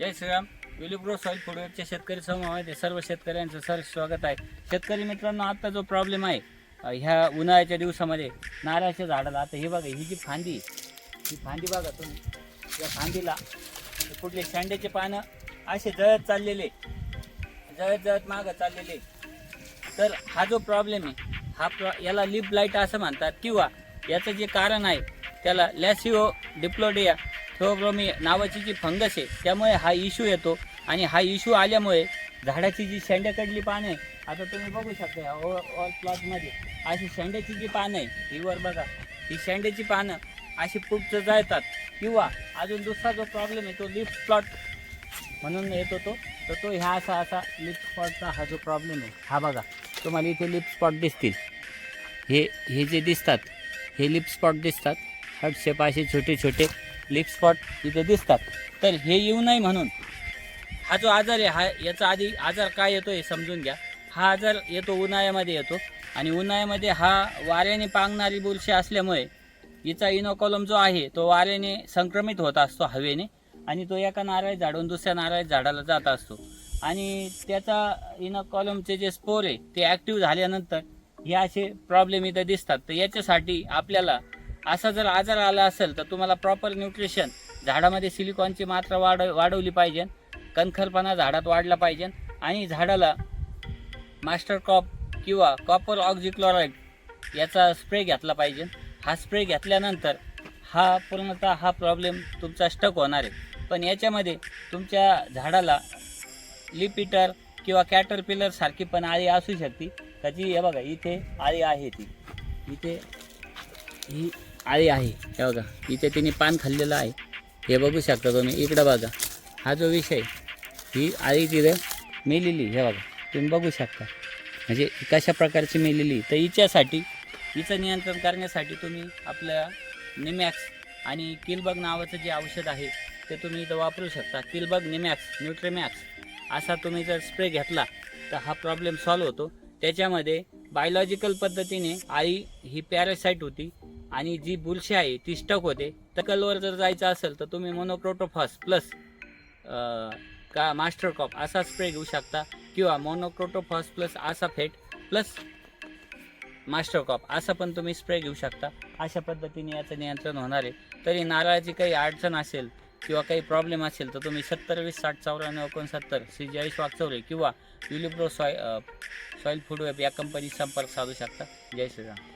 जय Shriram. विलुप्रो soil फूडवेबच्या शेतकरी समूहामध्ये सर्व शेतकऱ्यांचं सर स्वागत आहे. शेतकरी मित्रांनो आता जो प्रॉब्लेम आहे अ, ह्या उन्हाळ्याच्या दिवसामध्ये नारळाच्या झाडाला आता हे बघा ही जी फांदी ही फांदी बघा तुम्ही. या फांदीला हे कुठले शेंड्याचे पानं असे जळत चाललेले जळत जळत मागं चाललेले. तर हा जो प्रॉब्लेम आहे हा प्रॉ याला लिप लाइट असं म्हणतात. किंवा याचं जे कारण आहे त्याला लॅसिओ डिप्लोडिया थिओब्रोमी नावाची जी फंगस आहे त्यामुळे हा इश्यू येतो. आणि हा इश्यू आल्यामुळे झाडाची जी शेंड्याकडली पानं आहे आता तुम्ही बघू शकता या ऑल ऑल प्लॉटमध्ये अशी शेंड्याची जी पानं आहे हिवर बघा. ही शेंड्याची पानं अशी पुढचं जळतात. किंवा अजून दुसरा जो प्रॉब्लेम आहे तो लिप प्लॉट म्हणून येत होतो तर तो ह्या असा असा लिप स्पॉटचा हा जो प्रॉब्लेम आहे हा बघा. तुम्हाला इथे लिप स्पॉट दिसतील. हे हे जे दिसतात हे लिप स्पॉट दिसतात. हट शेप असे छोटे छोटे लिप स्पॉट इथे दिसतात. तर हे येऊ नये म्हणून. हा जो आजार आहे हा याचा आधी आजार काय येतो हे समजून घ्या. हा आजार येतो उन्हाळ्यामध्ये येतो. आणि उन्हाळ्यामध्ये हा वाऱ्याने पांगणारी बुरशी असल्यामुळे हिचा इनोकॉलम जो आहे तो वाऱ्याने संक्रमित होत असतो हवेने. आणि तो एका नारळी झाडून दुसऱ्या नारळी झाडाला जात असतो. आणि त्याचा इनोकॉलमचे जे स्पोर आहे ते ॲक्टिव्ह झाल्यानंतर हे असे प्रॉब्लेम इथं दिसतात. तर याच्यासाठी आपल्याला असा जर आजार आला असेल तर तुम्हाला प्रॉपर न्यूट्रिशन झाडामध्ये सिलिकॉनची मात्रा वाढ वाढवली पाहिजे. कणखरपणा झाडात वाढला पाहिजे. आणि झाडाला मास्टर क्रॉप किंवा कॉपर ऑक्झिक्लोराईड याचा स्प्रे घेतला पाहिजे. हा स्प्रे घेतल्यानंतर हा पूर्णतः हा प्रॉब्लेम तुमचा स्टक होणार आहे. पण याच्यामध्ये तुमच्या झाडाला लिपिटर किंवा कॅटरपिलर सारखी पण आळी असू शकते. त्याची हे बघा इथे आळी आहे ती. इथे ही आळी आहे. हे बघा इथे तिने पान खाल्लेलं आहे. हे बघू शकता तुम्ही इकडं बघा. हा जो विषय ही आळी तिथे मेलेली हे बघा तुम्ही बघू शकता. म्हणजे कशा प्रकारची मेलेली तर हिच्यासाठी हिचं नियंत्रण करण्यासाठी तुम्ही आपल्या निमॅक्स आणि किलबग नावाचं जे औषध आहे ते तुम्ही इथं वापरू शकता. किलबग निमॅक्स न्यूट्रीमॅक्स असा तुम्ही जर स्प्रे घेतला तर हा प्रॉब्लेम सॉल्व्ह होतो. त्याच्यामध्ये बायोलॉजिकल पद्धतीने आळी ही पॅरासाईट होती. आणि जी बुरशी आहे ती स्टक होते. तकलवर जर जायचं असेल तर तुम्ही मोनोक्रोटोफॉस प्लस का मास्टर कॉप असा स्प्रे घेऊ शकता. किंवा मोनोक्रोटोफॉस प्लस असा फेट प्लस मास्टर कॉप असं पण तुम्ही स्प्रे घेऊ शकता. अशा पद्धतीने याचं नियंत्रण होणार आहे. तरी नारळाची काही अडचण असेल किंवा काही प्रॉब्लेम असेल तर तुम्ही सत्तर वीस साठ चौऱ्याण्णव एकोणसत्तर श्री जयेश वागचौरे किंवा युलिप्रो सॉय सॉईल फूड वेब या कंपनीत संपर्क साधू शकता. जय श्रीराम.